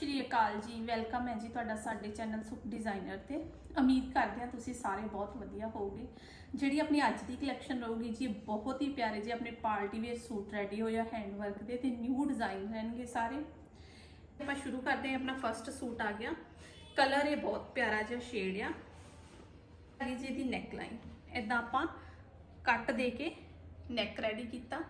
ਸ਼੍ਰੀ ਅਕਾਲ ਜੀ, ਵੈਲਕਮ ਹੈ ਜੀ ਤੁਹਾਡਾ ਸਾਡੇ ਚੈਨਲ ਸੁਖ ਡਿਜ਼ਾਈਨਰ ਤੇ। ਉਮੀਦ ਕਰਦੇ ਹਾਂ ਤੁਸੀਂ ਸਾਰੇ ਬਹੁਤ ਵਧੀਆ ਹੋਵੋਗੇ। ਜਿਹੜੀ ਆਪਣੀ ਅੱਜ ਦੀ ਕਲੈਕਸ਼ਨ ਰਹੂਗੀ ਜੀ, ਇਹ ਬਹੁਤ ਹੀ ਪਿਆਰੇ ਜੀ ਆਪਣੇ ਪਾਰਟੀ ਵੇਅਰ ਸੂਟ ਰੈਡੀ ਹੋਇਆ ਹੈਂਡ ਵਰਕ ਦੇ ਤੇ ਨਿਊ ਡਿਜ਼ਾਈਨ ਰਹਿਣਗੇ ਸਾਰੇ। ਆਪਾਂ ਸ਼ੁਰੂ ਕਰਦੇ ਹਾਂ, ਆਪਣਾ ਫਰਸਟ ਸੂਟ ਆ ਗਿਆ। ਕਲਰ ਇਹ ਬਹੁਤ ਪਿਆਰਾ ਜਿਹਾ ਸ਼ੇਡ ਆ। ਇਹ ਜੀ ਦੀ ਨੈਕ ਲਾਈਨ ਇਦਾਂ ਆਪਾਂ ਕੱਟ ਦੇ ਕੇ ਨੈਕ ਰੈਡੀ ਕੀਤਾ।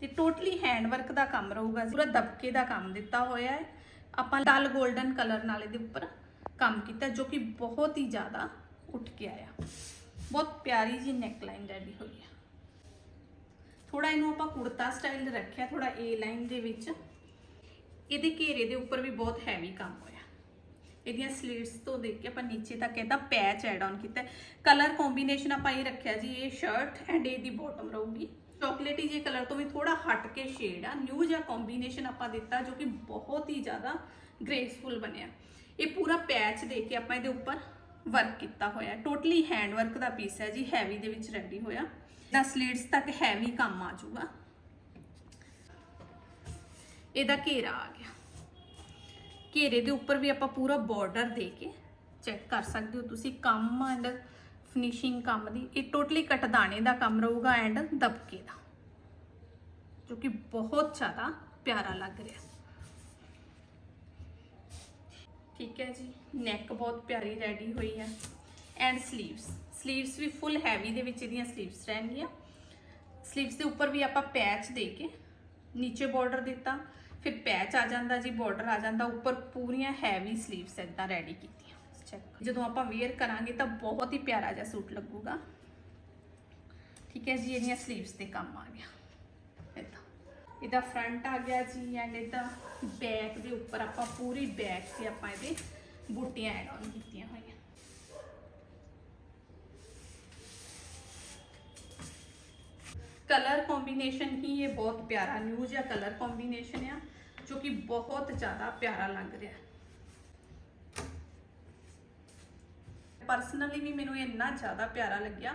ਤੇ ਟੋਟਲੀ ਹੈਂਡ ਵਰਕ ਦਾ ਕੰਮ ਰਹੂਗਾ ਪੂਰਾ ਦਬਕੇ ਦਾ ਕੰਮ ਦਿੱਤਾ ਹੋਇਆ ਹੈ। ਆਪਾਂ ਲਾਲ 골ਡਨ ਕਲਰ ਨਾਲ ਇਹਦੇ ਉੱਪਰ ਕੰਮ ਕੀਤਾ ਜੋ ਕਿ ਬਹੁਤ ਹੀ ਜ਼ਿਆਦਾ ਉੱਠ ਕੇ ਆਇਆ। ਬਹੁਤ ਪਿਆਰੀ ਜੀ ਨੈਕਲਾਈਨ ਰੈਡੀ ਹੋਈ ਆ। ਥੋੜਾ ਇਹਨੂੰ ਆਪਾਂ ਕੁੜਤਾ ਸਟਾਈਲ ਰੱਖਿਆ ਥੋੜਾ ਏ ਲਾਈਨ ਦੇ ਵਿੱਚ। ਇਹਦੇ ਘੇਰੇ ਦੇ ਉੱਪਰ ਵੀ ਬਹੁਤ ਹੈਵੀ ਕੰਮ ਹੋਇਆ। ਇਹਦੀਆਂ ਸਲੀਵਸ ਤੋਂ ਦੇਖ ਕੇ ਆਪਾਂ ਨੀਚੇ ਤੱਕ ਇਹਦਾ ਪੈਚ ਐਡ ਆਨ ਕੀਤਾ। ਕਲਰ ਕੰਬੀਨੇਸ਼ਨ ਆਪਾਂ ਇਹ ਰੱਖਿਆ ਜੀ, ਇਹ ਸ਼ਰਟ ਐਂਡ ਇਹਦੀ ਬਾਟਮ ਰਹੂਗੀ। ਚਾਕਲੇਟੀ ਜੇ ਕਲਰ ਤੋਂ ਵੀ ਥੋੜਾ ਹਟ ਕੇ ਸ਼ੇਡ ਆ ਨਿਊ ਜਿਹਾ ਕੰਬੀਨੇਸ਼ਨ ਆਪਾਂ ਦਿੱਤਾ ਜੋ ਕਿ ਬਹੁਤ ਹੀ ਜ਼ਿਆਦਾ ਗ੍ਰੇਸਫੁਲ ਬਣਿਆ ਇਹ ਪੂਰਾ ਪੈਚ ਦੇ ਕੇ ਆਪਾਂ ਇਹਦੇ ਉੱਪਰ ਵਰਕ ਕੀਤਾ ਹੋਇਆ ਟੋਟਲੀ ਹੈਂਡ ਵਰਕ ਦਾ ਪੀਸ ਹੈ ਜੀ ਹੈਵੀ ਦੇ ਵਿੱਚ ਰੈਡੀ ਹੋਇਆ ਦਾ ਸਲੀਟਸ ਤੱਕ ਹੈਵੀ ਕੰਮ ਆ ਜਾਊਗਾ ਇਹਦਾ ਘੇਰਾ ਆ ਗਿਆ ਘੇਰੇ ਦੇ ਉੱਪਰ ਵੀ ਆਪਾਂ ਪੂਰਾ ਬਾਰਡਰ ਦੇ ਕੇ ਚੈੱਕ ਕਰ ਸਕਦੇ ਹੋ ਤੁਸੀਂ ਕੰਮ ਐਂਡ ਫਿਨਿਸ਼ਿੰਗ ਕੰਮ ਦੀ, ਇਹ ਟੋਟਲੀ ਕਟਦਾਣੇ ਦਾ ਕੰਮ ਰਹੂਗਾ ਐਂਡ ਦਬਕੇ ਦਾ। ਜੋ ਕਿ ਬਹੁਤ ਜ਼ਿਆਦਾ ਪਿਆਰਾ ਲੱਗ ਰਿਹਾ। ਠੀਕ ਹੈ ਜੀ ਨੈਕ ਬਹੁਤ ਪਿਆਰੀ ਰੈਡੀ ਹੋਈ ਹੈ। ਐਂਡ ਸਲੀਵਸ ਸਲੀਵਸ ਵੀ ਫੁੱਲ ਹੈਵੀ ਦੇ ਵਿੱਚ ਇਹਦੀਆਂ ਸਲੀਵਸ ਰਹਿਣਗੀਆਂ। ਸਲੀਵਸ ਦੇ ਉੱਪਰ ਵੀ ਆਪਾਂ ਪੈਚ ਦੇ ਕੇ ਨੀਚੇ ਬਾਰਡਰ ਦਿੱਤਾ। ਫਿਰ ਪੈਚ ਆ ਜਾਂਦਾ ਜੀ ਬਾਰਡਰ ਆ ਜਾਂਦਾ। ਉੱਪਰ ਪੂਰੀਆਂ ਹੈਵੀ ਸਲੀਵਸ ਇਦਾਂ ਰੈਡੀ ਕੀਤੀ ਚੈੱਕ ਜਦੋਂ ਆਪਾਂ ਵੇਅਰ ਕਰਾਂਗੇ ਤਾਂ ਬਹੁਤ ਹੀ ਪਿਆਰਾ ਜਿਹਾ ਸੂਟ ਲੱਗੂਗਾ ਠੀਕ ਹੈ ਜੀ ਇਹਦੀਆਂ 슬ੀਵਸ ਤੇ ਕੰਮ ਆ ਗਿਆ ਇਦਾਂ ਇਹਦਾ ਫਰੰਟ ਆ ਗਿਆ ਜੀ ਐਂਡ ਇਹਦਾ ਬੈਕ ਦੇ ਉੱਪਰ ਆਪਾਂ ਪੂਰੀ ਬੈਕ ਤੇ ਆਪਾਂ ਇਹਦੇ ਬੂਟੀਆਂ ਐਡ ਆਨ ਕੀਤੀਆਂ ਹੋਈਆਂ ਕਲਰ ਕੰਬੀਨੇਸ਼ਨ ਹੀ ਇਹ ਬਹੁਤ ਪਿਆਰਾ ਨਿਊ ਜਿਹਾ ਕਲਰ ਕੰਬੀਨੇਸ਼ਨ ਆ ਜੋ ਕਿ ਬਹੁਤ ਜ਼ਿਆਦਾ ਪਿਆਰਾ ਲੱਗ ਰਿਹਾ ਪਰਸਨਲੀ ਵੀ ਮੈਨੂੰ ਇਹ ਇੰਨਾ ਜ਼ਿਆਦਾ ਪਿਆਰਾ ਲੱਗਿਆ।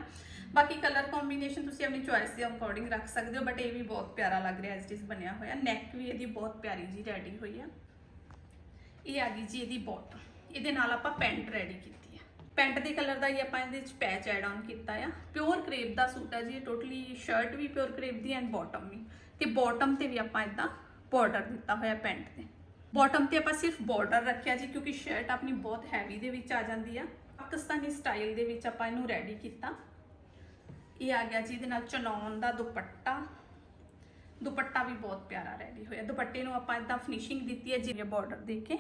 ਬਾਕੀ ਕਲਰ ਕੰਬੀਨੇਸ਼ਨ ਤੁਸੀਂ ਆਪਣੀ ਚੁਆਇਸ ਦੇ ਅਕੋਰਡਿੰਗ ਰੱਖ ਸਕਦੇ ਹੋ ਬਟ ਇਹ ਵੀ ਬਹੁਤ ਪਿਆਰਾ ਲੱਗ ਰਿਹਾ ਐਸ ਇਟ ਬਣਿਆ ਹੋਇਆ। ਨੈਕ ਵੀ ਇਹਦੀ ਬਹੁਤ ਪਿਆਰੀ ਜੀ ਰੈਡੀ ਹੋਈ ਆ। ਇਹ ਆ ਗਈ ਜੀ ਇਹਦੀ ਬੋਟਮ ਇਹਦੇ ਨਾਲ ਆਪਾਂ ਪੈਂਟ ਰੈਡੀ ਕੀਤੀ ਆ। ਪੈਂਟ ਦੇ ਕਲਰ ਦਾ ਹੀ ਆਪਾਂ ਇਹਦੇ ਵਿੱਚ ਪੈਚ ਐਡ ਆਨ ਕੀਤਾ ਆ। ਪਿਓਰ ਕਰੇਪ ਦਾ ਸੂਟ ਆ ਜੀ, ਇਹ ਟੋਟਲੀ ਸ਼ਰਟ ਵੀ ਪਿਓਰ ਕਰੇਪ ਦੀ ਐਂਡ ਬਾਟਮ ਵੀ। ਤੇ ਬਾਟਮ ਤੇ ਵੀ ਆਪਾਂ ਇਦਾਂ ਬਾਰਡਰ ਦਿੱਤਾ ਹੋਇਆ ਪੈਂਟ ਤੇ। ਬਾਟਮ ਤੇ ਆਪਾਂ ਸਿਰਫ ਬਾਰਡਰ ਰੱਖਿਆ ਜੀ, ਕਿਉਂਕਿ ਸ਼ਰਟ ਆਪਣੀ ਬਹੁਤ ਹੈਵੀ ਦੇ ਵਿੱਚ ਆ ਜਾਂਦੀ ਆ। ਪਾਕਿਸਤਾਨੀ ਸਟਾਈਲ ਦੇ ਵਿੱਚ ਆਪਾਂ ਇਹਨੂੰ ਰੈਡੀ ਕੀਤਾ। ਇਹ ਆ ਗਿਆ ਜੀ, ਇਹਦੇ ਨਾਲ ਚਨੌਨ ਦਾ ਦੁਪੱਟਾ। ਦੁਪੱਟਾ ਵੀ ਬਹੁਤ ਪਿਆਰਾ ਰੈਡੀ ਹੋਇਆ। ਦੁਪੱਟੇ ਨੂੰ ਆਪਾਂ ਇਦਾਂ ਫਿਨਿਸ਼ਿੰਗ ਦਿੱਤੀ ਹੈ, ਜਿਵੇਂ ਬਾਰਡਰ ਦੇ ਕੇ।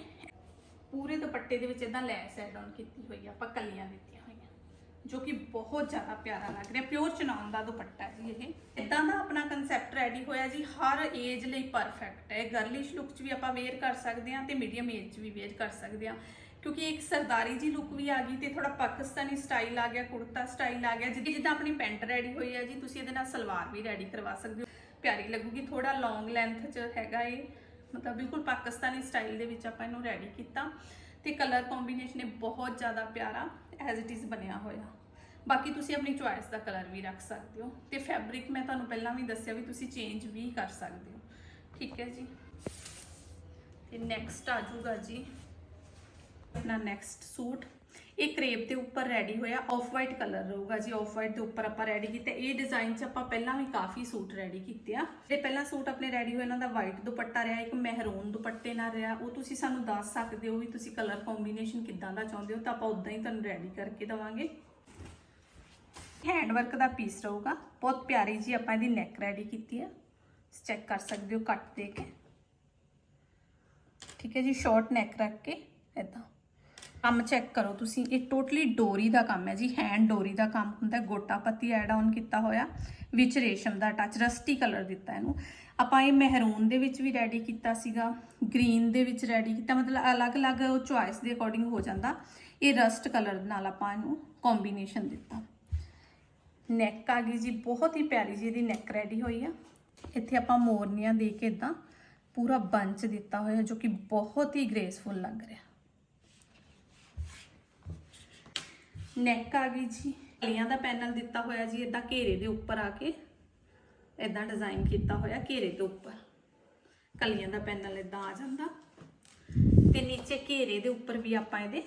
ਪੂਰੇ ਦੁਪੱਟੇ ਦੇ ਵਿੱਚ ਇਦਾਂ ਲੈਸ ਐਡ ਆਨ ਕੀਤੀ ਹੋਈ ਆ, ਆਪਾਂ ਕਲੀਆਂ ਦਿੱਤੀਆਂ ਹੋਈਆਂ। ਜੋ ਕਿ ਬਹੁਤ ਜ਼ਿਆਦਾ ਪਿਆਰਾ ਲੱਗ ਰਿਹਾ ਪਿਓਰ ਚਨੌਨ ਦਾ ਦੁਪੱਟਾ ਜੀ ਇਹ। ਇਦਾਂ ਦਾ ਆਪਣਾ ਕਨਸੈਪਟ ਰੈਡੀ ਹੋਇਆ ਜੀ, ਹਰ ਏਜ ਲਈ ਪਰਫੈਕਟ ਹੈ। ਗਰਲਿਸ਼ ਲੁੱਕ 'ਚ ਵੀ ਆਪਾਂ ਵੇਅਰ ਕਰ ਸਕਦੇ ਹਾਂ ਤੇ ਮੀਡੀਅਮ ਏਜ 'ਚ ਵੀ ਵੇਅਰ ਕਰ ਸਕਦੇ ਹਾਂ। ਕਿਉਂਕਿ ਇੱਕ ਸਰਦਾਰੀ ਜੀ ਲੁੱਕ ਵੀ ਆ ਗਈ ਤੇ ਥੋੜਾ ਪਾਕਿਸਤਾਨੀ ਸਟਾਈਲ ਆ ਗਿਆ, ਕੁੜਤਾ ਸਟਾਈਲ ਆ ਗਿਆ ਜਿੱਦਾਂ ਜਿੱਦਾਂ ਆਪਣੀ ਪੈਂਟ ਰੈਡੀ ਹੋਈ ਹੈ ਜੀ, ਤੁਸੀਂ ਇਹਦੇ ਨਾਲ ਸਲਵਾਰ ਵੀ ਰੈਡੀ ਕਰਵਾ ਸਕਦੇ ਹੋ। ਪਿਆਰੀ ਲੱਗੂਗੀ ਥੋੜਾ ਲੌਂਗ ਲੈਂਥ 'ਚ ਹੈਗਾ ਇਹ। ਮਤਲਬ ਬਿਲਕੁਲ ਪਾਕਿਸਤਾਨੀ ਸਟਾਈਲ ਦੇ ਵਿੱਚ ਆਪਾਂ ਇਹਨੂੰ ਰੈਡੀ ਕੀਤਾ। ਤੇ ਕਲਰ ਕੰਬੀਨੇਸ਼ਨ ਇਹ ਬਹੁਤ ਜ਼ਿਆਦਾ ਪਿਆਰਾ ਐਜ਼ ਇਟ ਇਜ਼ ਬਣਿਆ ਹੋਇਆ। ਬਾਕੀ ਤੁਸੀਂ ਆਪਣੀ ਚੁਆਇਸ ਦਾ ਕਲਰ ਵੀ ਰੱਖ ਸਕਦੇ ਹੋ। ਤੇ ਫੈਬਰਿਕ ਮੈਂ ਤੁਹਾਨੂੰ ਪਹਿਲਾਂ ਵੀ ਦੱਸਿਆ ਵੀ ਤੁਸੀਂ ਚੇਂਜ ਵੀ ਕਰ ਸਕਦੇ ਹੋ। ਠੀਕ ਹੈ ਜੀ। ਤੇ ਨੈਕਸਟ ਆ ਜਾਊਗਾ ਜੀ। ਆਪਣਾ ਨੈਕਸਟ ਸੂਟ। ਇਹ ਕਰੇਪ ਦੇ ਉੱਪਰ ਰੈਡੀ ਹੋਇਆ ਆਫ ਵਾਈਟ ਕਲਰ ਰਹੂਗਾ ਜੀ। ਆਫ ਵਾਈਟ ਦੇ ਉੱਪਰ ਆਪਾਂ ਰੈਡੀ ਕੀਤਾ। ਇਹ ਡਿਜ਼ਾਈਨ 'ਚ ਆਪਾਂ ਪਹਿਲਾਂ ਵੀ ਕਾਫੀ ਸੂਟ ਰੈਡੀ ਕੀਤੇ ਆ। ਇਹ ਪਹਿਲਾ ਸੂਟ ਆਪਣੇ ਰੈਡੀ ਹੋਏ, ਇਹਨਾਂ ਦਾ ਵਾਈਟ ਦੁਪੱਟਾ ਰਿਹਾ, ਇੱਕ ਮਹਿਰੂਨ ਦੁਪੱਟੇ ਨਾਲ ਰਿਹਾ। ਉਹ ਤੁਸੀਂ ਸਾਨੂੰ ਦੱਸ ਸਕਦੇ ਹੋ ਵੀ ਤੁਸੀਂ ਕਲਰ ਕੰਬੀਨੇਸ਼ਨ ਕਿੱਦਾਂ ਦਾ ਚਾਹੁੰਦੇ ਹੋ, ਤਾਂ ਆਪਾਂ ਉਦਾਂ ਹੀ ਤੁਹਾਨੂੰ ਰੈਡੀ ਕਰਕੇ ਦਵਾਂਗੇ। ਹੈਂਡ ਵਰਕ ਦਾ ਪੀਸ ਰਹੂਗਾ। ਬਹੁਤ ਪਿਆਰੀ ਜੀ ਆਪਾਂ ਇਹਦੀ ਨੈਕ ਰੈਡੀ ਕੀਤੀ ਆ। ਚੈੱਕ ਕਰ ਸਕਦੇ ਹੋ, ਕੱਟ ਦੇ ਕੇ। ਠੀਕ ਹੈ ਜੀ ਸ਼ਾਰਟ ਨੈਕ ਰੱਖ ਕੇ ਇਦਾਂ ਕੰਮ ਚੈੱਕ ਕਰੋ। ਤੁਸੀਂ, ਇਹ ਟੋਟਲੀ ਡੋਰੀ ਦਾ ਕੰਮ ਹੈ ਜੀ ਹੈਂਡ ਡੋਰੀ ਦਾ ਕੰਮ ਹੁੰਦਾ, ਗੋਟਾ ਪੱਤੀ ਐਡ ਆਨ ਕੀਤਾ ਹੋਇਆ, ਵਿੱਚ ਰੇਸ਼ਮ ਦਾ ਟੱਚ ਰਸਟੀ ਕਲਰ ਦਿੱਤਾ ਇਹਨੂੰ। ਆਪਾਂ ਇਹ ਮਹਿਰੂਨ ਦੇ ਵਿੱਚ ਵੀ ਰੈਡੀ ਕੀਤਾ ਸੀਗਾ ਗ੍ਰੀਨ ਦੇ ਵਿੱਚ ਰੈਡੀ ਕੀਤਾ, ਮਤਲਬ ਅਲੱਗ-ਅਲੱਗ ਉਹ ਚੁਆਇਸ ਦੇ ਅਕੋਰਡਿੰਗ ਹੋ ਜਾਂਦਾ। ਇਹ ਰਸਟ ਕਲਰ ਨਾਲ ਆਪਾਂ ਇਹਨੂੰ ਕੰਬੀਨੇਸ਼ਨ ਦਿੱਤਾ। ਨੈਕ ਆ ਗਈ ਜੀ, ਬਹੁਤ ਹੀ ਪਿਆਰੀ ਜੀ, ਇਹਦੀ ਨੈਕ ਰੈਡੀ ਹੋਈ ਆ। ਇੱਥੇ ਆਪਾਂ ਮੋਰਨੀਆਂ ਦੇ ਕੇ ਇਦਾਂ ਪੂਰਾ ਬੰਚ ਦਿੱਤਾ ਹੋਇਆ, ਜੋ ਕਿ ਬਹੁਤ ਹੀ ਗ੍ਰੇਸਫੁਲ ਲੱਗ ਰਿਹਾ। ਨੈਕ ਆ ਗਈ ਜੀ। ਕਲੀਆਂ ਦਾ ਪੈਨਲ ਦਿੱਤਾ ਹੋਇਆ ਜੀ ਇਦਾਂ ਘੇਰੇ ਦੇ ਉੱਪਰ ਆ ਕੇ। ਇਦਾਂ ਡਿਜ਼ਾਈਨ ਕੀਤਾ ਹੋਇਆ ਘੇਰੇ ਦੇ ਉੱਪਰ। ਕਲੀਆਂ ਦਾ ਪੈਨਲ ਇਦਾਂ ਆ ਜਾਂਦਾ। ਨੀਚੇ ਘੇਰੇ ਦੇ ਉੱਪਰ ਵੀ ਆਪਾਂ ਇਹਦੇ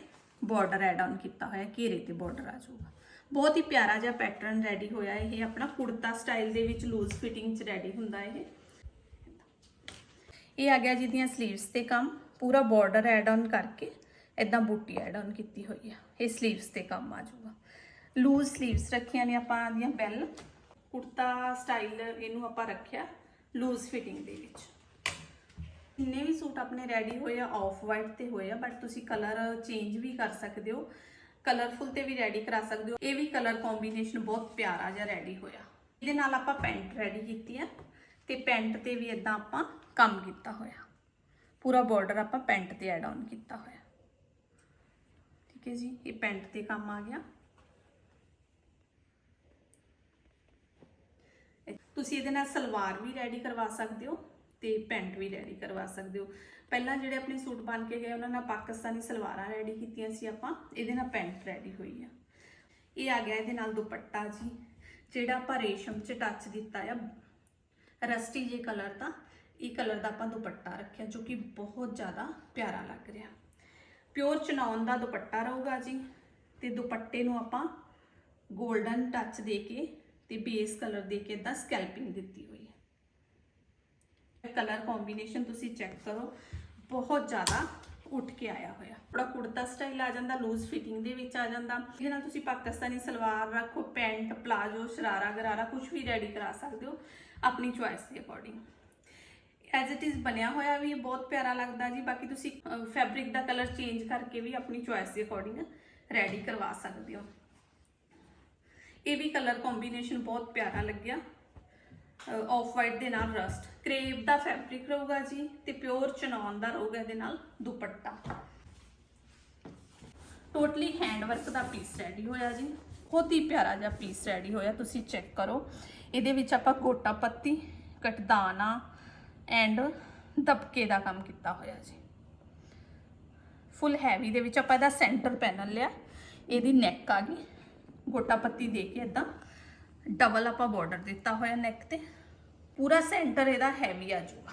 ਬਾਰਡਰ ਐਡ ਆਨ ਕੀਤਾ ਹੋਇਆ, ਘੇਰੇ ਤੇ ਬਾਰਡਰ ਆ ਜਾਊਗਾ। ਬਹੁਤ ਹੀ ਪਿਆਰਾ ਜਿਹਾ ਪੈਟਰਨ ਰੈਡੀ ਹੋਇਆ ਇਹ, ਆਪਣਾ ਕੁੜਤਾ ਸਟਾਈਲ ਦੇ ਵਿੱਚ ਲੂਜ਼ ਫਿਟਿੰਗ ਚ ਰੈਡੀ ਹੁੰਦਾ ਇਹ। ਇਹ ਆ ਗਿਆ ਜੀ ਦੀਆਂ ਸਲੀਵਸ ਤੇ ਕੰਮ, ਪੂਰਾ ਬਾਰਡਰ ਐਡ ਆਨ ਕਰਕੇ। ਇਦਾਂ ਬੂਟੀ ਐਡ ਆਨ ਕੀਤੀ ਹੋਈ ਆ। ਇਹ ਸਲੀਵਸ ਤੇ ਕੰਮ ਆ ਜਾਊਗਾ। ਲੂਜ਼ ਸਲੀਵਸ ਰੱਖੀਆਂ ਨੇ ਆਪਾਂ ਆਦੀਆਂ ਬੈਲ ਕੁੜਤਾ ਸਟਾਈਲ ਇਹਨੂੰ ਆਪਾਂ ਰੱਖਿਆ ਲੂਜ਼ ਫਿਟਿੰਗ ਦੇ ਵਿੱਚ। ਜਿੰਨੇ ਵੀ ਸੂਟ ਆਪਣੇ ਰੈਡੀ ਹੋਏ ਆ ਆਫ ਵਾਈਟ ਤੇ ਹੋਏ ਆ ਬਟ ਤੁਸੀਂ ਕਲਰ ਚੇਂਜ ਵੀ ਕਰ ਸਕਦੇ ਹੋ। ਕਲਰਫੁਲ ਤੇ ਵੀ ਰੈਡੀ ਕਰਾ ਸਕਦੇ ਹੋ। ਇਹ ਵੀ ਕਲਰ ਕੰਬੀਨੇਸ਼ਨ ਬਹੁਤ ਪਿਆਰਾ ਜਿਹਾ ਰੈਡੀ ਹੋਇਆ। ਇਹਦੇ ਨਾਲ ਆਪਾਂ ਪੈਂਟ ਰੈਡੀ ਕੀਤੀ ਆ ਤੇ ਪੈਂਟ ਤੇ ਵੀ ਇਦਾਂ ਆਪਾਂ ਕੰਮ ਕੀਤਾ ਹੋਇਆ। ਪੂਰਾ ਬਾਰਡਰ ਆਪਾਂ ਪੈਂਟ ਤੇ ਐਡ ਆਨ ਕੀਤਾ ਹੋਇਆ। ਠੀਕ ਹੈ ਜੀ, ਇਹ ਪੈਂਟ ਤੇ ਕੰਮ ਆ ਗਿਆ। ਤੁਸੀਂ ਇਹਦੇ ਨਾਲ ਸਲਵਾਰ ਵੀ ਰੈਡੀ ਕਰਵਾ ਸਕਦੇ ਹੋ ਤੇ ਪੈਂਟ ਵੀ ਰੈਡੀ ਕਰਵਾ ਸਕਦੇ ਹੋ। ਪਹਿਲਾਂ ਜਿਹੜੇ ਆਪਣੇ ਸੂਟ ਬਣ ਕੇ ਗਏ, ਉਹਨਾਂ ਨਾਲ ਪਾਕਿਸਤਾਨੀ ਸਲਵਾਰਾਂ ਰੈਡੀ ਕੀਤੀਆਂ ਸੀ ਆਪਾਂ, ਇਹਦੇ ਨਾਲ ਪੈਂਟ ਰੈਡੀ ਹੋਈ ਆ। ਇਹ ਆ ਗਿਆ ਇਹਦੇ ਨਾਲ ਦੁਪੱਟਾ ਜੀ, ਜਿਹੜਾ ਆਪਾਂ ਰੇਸ਼ਮ ਚ ਟੱਚ ਦਿੱਤਾ ਆ, ਰਸਟੀ ਜੇ ਕਲਰ ਦਾ, ਇਹ ਕਲਰ ਦਾ ਆਪਾਂ ਦੁਪੱਟਾ ਰੱਖਿਆ, ਜੋ ਕਿ ਬਹੁਤ ਜ਼ਿਆਦਾ ਪਿਆਰਾ ਲੱਗ ਰਿਹਾ। ਪਿਓਰ ਚਨੌਨ ਦਾ ਦੁਪੱਟਾ ਰਹੂਗਾ ਜੀ। ਤੇ ਦੁਪੱਟੇ ਨੂੰ ਆਪਾਂ 골ਡਨ ਟੱਚ ਦੇ ਕੇ ਤੇ ਬੇਸ ਕਲਰ ਦੇ ਕੇ ਇਦਾਂ ਸਕੈਲਪਿੰਗ ਦਿੱਤੀ ਹੋਈ ਹੈ। ਕਲਰ ਕੰਬੀਨੇਸ਼ਨ ਤੁਸੀਂ ਚੈੱਕ ਕਰੋ, ਬਹੁਤ ਜ਼ਿਆਦਾ ਉੱਠ ਕੇ ਆਇਆ ਹੋਇਆ। ਥੋੜਾ ਕੁੜਤਾ ਸਟਾਈਲ ਆ ਜਾਂਦਾ ਲੂਜ਼ ਫਿਟਿੰਗ ਦੇ ਵਿੱਚ ਆ ਜਾਂਦਾ। ਇਹਦੇ ਨਾਲ ਤੁਸੀਂ ਪਾਕਿਸਤਾਨੀ ਸਲਵਾਰ ਰੱਖੋ, ਪੈਂਟ, ਪਲਾਜੋ, ਸ਼ਰਾਰਾ ਗਰਾਰਾ ਕੁਝ ਵੀ ਰੈਡੀ ਕਰਾ ਸਕਦੇ ਹੋ, ਆਪਣੀ ਚੁਆਇਸ ਦੇ ਅਕੋਰਡਿੰਗ ਐਜ਼ ਇਟ ਇਜ਼ ਬਣਿਆ ਹੋਇਆ ਵੀ ਬਹੁਤ ਪਿਆਰਾ ਲੱਗਦਾ ਜੀ। ਬਾਕੀ ਤੁਸੀਂ ਫੈਬਰਿਕ ਦਾ ਕਲਰ ਚੇਂਜ ਕਰਕੇ ਵੀ ਆਪਣੀ ਚੁਆਇਸ ਦੇ ਅਕੋਰਡਿੰਗ ਰੈਡੀ ਕਰਵਾ ਸਕਦੇ ਹੋ। ਇਹ ਵੀ ਕਲਰ ਕੰਬੀਨੇਸ਼ਨ ਬਹੁਤ ਪਿਆਰਾ ਲੱਗਿਆ। ਆਫ ਵਾਈਟ ਦੇ ਨਾਲ ਰਸਟ ਕ੍ਰੇਪ ਦਾ ਫੈਬਰਿਕ ਰਹੂਗਾ ਜੀ ਤੇ ਪਿਓਰ ਚਨੌਨ ਦਾ ਰਹੂਗਾ ਇਹਦੇ ਨਾਲ ਦੁਪੱਟਾ। ਟੋਟਲੀ ਹੈਂਡ ਵਰਕ ਦਾ ਪੀਸ ਰੈਡੀ ਹੋਇਆ ਜੀ। ਬਹੁਤ ਹੀ ਪਿਆਰਾ ਜਿਹਾ ਪੀਸ ਰੈਡੀ ਹੋਇਆ। ਤੁਸੀਂ ਚੈੱਕ ਕਰੋ। ਇਹਦੇ ਵਿੱਚ ਆਪਾਂ ਗੋਟਾ ਪੱਤੀ, ਕਟਦਾਨਾ ਐਂਡ ਦਬਕੇ ਦਾ ਕੰਮ ਕੀਤਾ ਹੋਇਆ ਜੀ। ਫੁੱਲ ਹੈਵੀ ਦੇ ਵਿੱਚ ਆਪਾਂ ਇਹਦਾ ਸੈਂਟਰ ਪੈਨਲ ਲਿਆ। ਇਹਦੀ ਨੈਕ ਆ ਗਈ। ਗੋਟਾ ਪੱਤੀ ਦੇ ਕੇ ਇਦਾਂ ਡਬਲ ਆਪਾਂ ਬਾਰਡਰ ਦਿੱਤਾ ਹੋਇਆ ਨੈਕ ਤੇ। ਪੂਰਾ ਸੈਂਟਰ ਇਹਦਾ ਹੈਵੀ ਆ ਜਾਊਗਾ।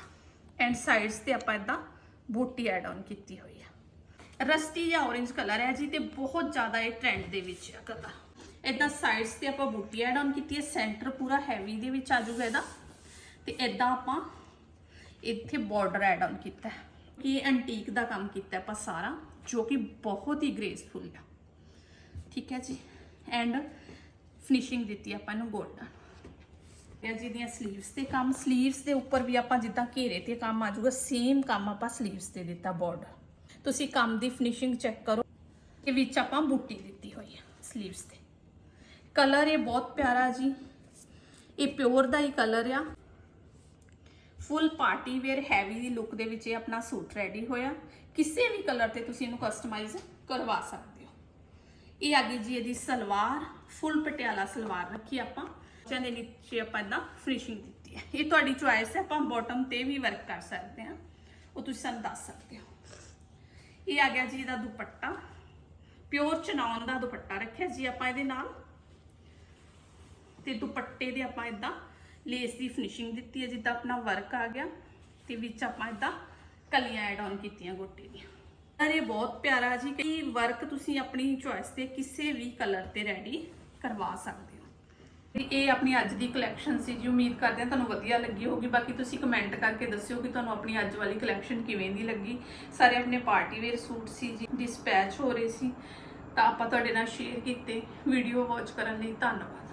ਐਂਡ ਸਾਈਡਸ ਤੇ ਆਪਾਂ ਇਦਾਂ ਬੂਟੀ ਐਡ ਆਨ ਕੀਤੀ ਹੋਈ ਆ। ਰਸਟੀ ਜਾਂ orange ਕਲਰ ਹੈ ਜੀ ਤੇ ਬਹੁਤ ਜ਼ਿਆਦਾ ਇਹ ਟ੍ਰੈਂਡ ਦੇ ਵਿੱਚ ਆ ਕਦਾ ਇਦਾਂ ਸਾਈਡਸ ਤੇ ਆਪਾਂ ਬੂਟੀ ਐਡ ਆਨ ਕੀਤੀ ਹੈ। ਸੈਂਟਰ ਪੂਰਾ ਹੈਵੀ ਦੇ ਵਿੱਚ ਆ ਜਾਊਗਾ ਇਹਦਾ। ਤੇ ਇਦਾਂ ਆਪਾਂ ਇੱਥੇ ਬਾਰਡਰ ਐਡ ਆਨ ਕੀਤਾ ਹੈ ਕਿ ਐਂਟੀਕ ਦਾ ਕੰਮ ਕੀਤਾ ਆਪਾਂ ਸਾਰਾ ਜੋ ਕਿ ਬਹੁਤ ਹੀ ਗ੍ਰੇਸਫੁਲ ਆ। ਠੀਕ ਹੈ ਜੀ? ਐਂਡ ਫਿਨਿਸ਼ਿੰਗ ਦਿੱਤੀ ਆਪਾਂ ਇਹਨੂੰ ਗੋਲਡਨ ਇਹ ਜੀ ਦੀਆਂ ਸਲੀਵਸ ਤੇ ਕੰਮ ਸਲੀਵਸ ਦੇ ਉੱਪਰ ਵੀ ਆਪਾਂ ਜਿੱਦਾਂ ਘੇਰੇ ਤੇ ਕੰਮ ਆ ਜਾਊਗਾ ਸੇਮ ਕੰਮ ਆਪਾਂ ਸਲੀਵਸ ਤੇ ਦਿੱਤਾ ਬਾਰਡਰ ਤੁਸੀਂ ਕੰਮ ਦੀ ਫਿਨਿਸ਼ਿੰਗ ਚੈੱਕ ਕਰੋ ਇਹ ਵਿੱਚ ਆਪਾਂ ਬੂਟੀ ਦਿੱਤੀ ਹੋਈ ਆ ਸਲੀਵਸ ਤੇ। ਕਲਰ ਇਹ ਬਹੁਤ ਪਿਆਰਾ ਜੀ। ਇਹ ਪਿਓਰ ਦਾ ਹੀ ਕਲਰ ਆ। ਫੁੱਲ ਪਾਰਟੀ ਵੇਅਰ ਹੈਵੀ ਦੀ ਲੁੱਕ ਦੇ ਵਿੱਚ ਇਹ ਆਪਣਾ ਸੂਟ ਰੈਡੀ ਹੋਇਆ। ਕਿਸੇ ਵੀ ਕਲਰ ਤੇ ਤੁਸੀਂ ਇਹਨੂੰ ਕਸਟਮਾਈਜ਼ ਕਰਵਾ ਸਕਦੇ ਹੋ। ਇਹ ਆ ਗਈ ਜੀ ਇਹਦੀ ਸਲਵਾਰ ਫੁੱਲ ਪਟਿਆਲਾ ਸਲਵਾਰ ਰੱਖੀ ਆਪਾਂ। ਬੱਚਿਆਂ ਦੇ ਨੀਚੇ ਆਪਾਂ ਇਹਦਾ ਫਿਨਿਸ਼ਿੰਗ ਦਿੱਤੀ ਹੈ। ਇਹ ਤੁਹਾਡੀ ਚੁਆਇਸ ਹੈ, ਆਪਾਂ ਬਾਟਮ ਤੇ ਵੀ ਵਰਕ ਕਰ ਸਕਦੇ ਹਾਂ। ਉਹ ਤੁਸੀਂ ਸਾਨੂੰ ਦੱਸ ਸਕਦੇ ਹੋ। ਇਹ ਆ ਗਿਆ ਜੀ ਇਹਦਾ ਦੁਪੱਟਾ। ਪਿਓਰ ਚਨੌਨ ਦਾ ਦੁਪੱਟਾ ਰੱਖਿਆ ਜੀ ਆਪਾਂ ਇਹਦੇ ਨਾਲ। ਤੇ ਦੁਪੱਟੇ ਦੇ ਆਪਾਂ ਇਦਾਂ ਲੇਸ ਦੀ ਫਿਨਿਸ਼ਿੰਗ ਦਿੱਤੀ ਹੈ, ਜਿੱਦਾਂ ਆਪਣਾ ਵਰਕ ਆ ਗਿਆ ਤੇ ਵਿੱਚ ਆਪਾਂ ਇਦਾਂ ਕਲੀਆਂ ਐਡ ਆਨ ਕੀਤੀਆਂ ਗੋਟੇ ਦੀਆਂ। ਪਰ ਇਹ ਬਹੁਤ ਪਿਆਰਾ ਜੀ ਕਿ ਵਰਕ ਤੁਸੀਂ ਆਪਣੀ ਚੁਆਇਸ ਤੇ ਕਿਸੇ ਵੀ ਕਲਰ ਤੇ ਰੈਡੀ ਕਰਵਾ ਸਕਦੇ ਹੋ। ਇਹ ਆਪਣੀ ਅੱਜ ਦੀ ਕਲੈਕਸ਼ਨ ਸੀ ਜੀ, ਉਮੀਦ ਕਰਦੇ ਹਾਂ ਤੁਹਾਨੂੰ ਵਧੀਆ ਲੱਗੀ ਹੋਗੀ ਬਾਕੀ ਤੁਸੀਂ ਕਮੈਂਟ ਕਰਕੇ ਦੱਸਿਓ ਕਿ ਤੁਹਾਨੂੰ ਆਪਣੀ ਅੱਜ ਵਾਲੀ ਕਲੈਕਸ਼ਨ ਕਿਵੇਂ ਦੀ ਲੱਗੀ। ਸਾਰੇ ਆਪਣੇ ਪਾਰਟੀ ਵੇਅਰ ਸੂਟ ਸੀ ਜੀ ਡਿਸਪੈਚ ਹੋ ਰਹੇ ਸੀ, ਤਾਂ ਆਪਾਂ ਤੁਹਾਡੇ ਨਾਲ ਸ਼ੇਅਰ ਕੀਤੇ। ਵੀਡੀਓ ਵਾਚ ਕਰਨ ਲਈ ਧੰਨਵਾਦ।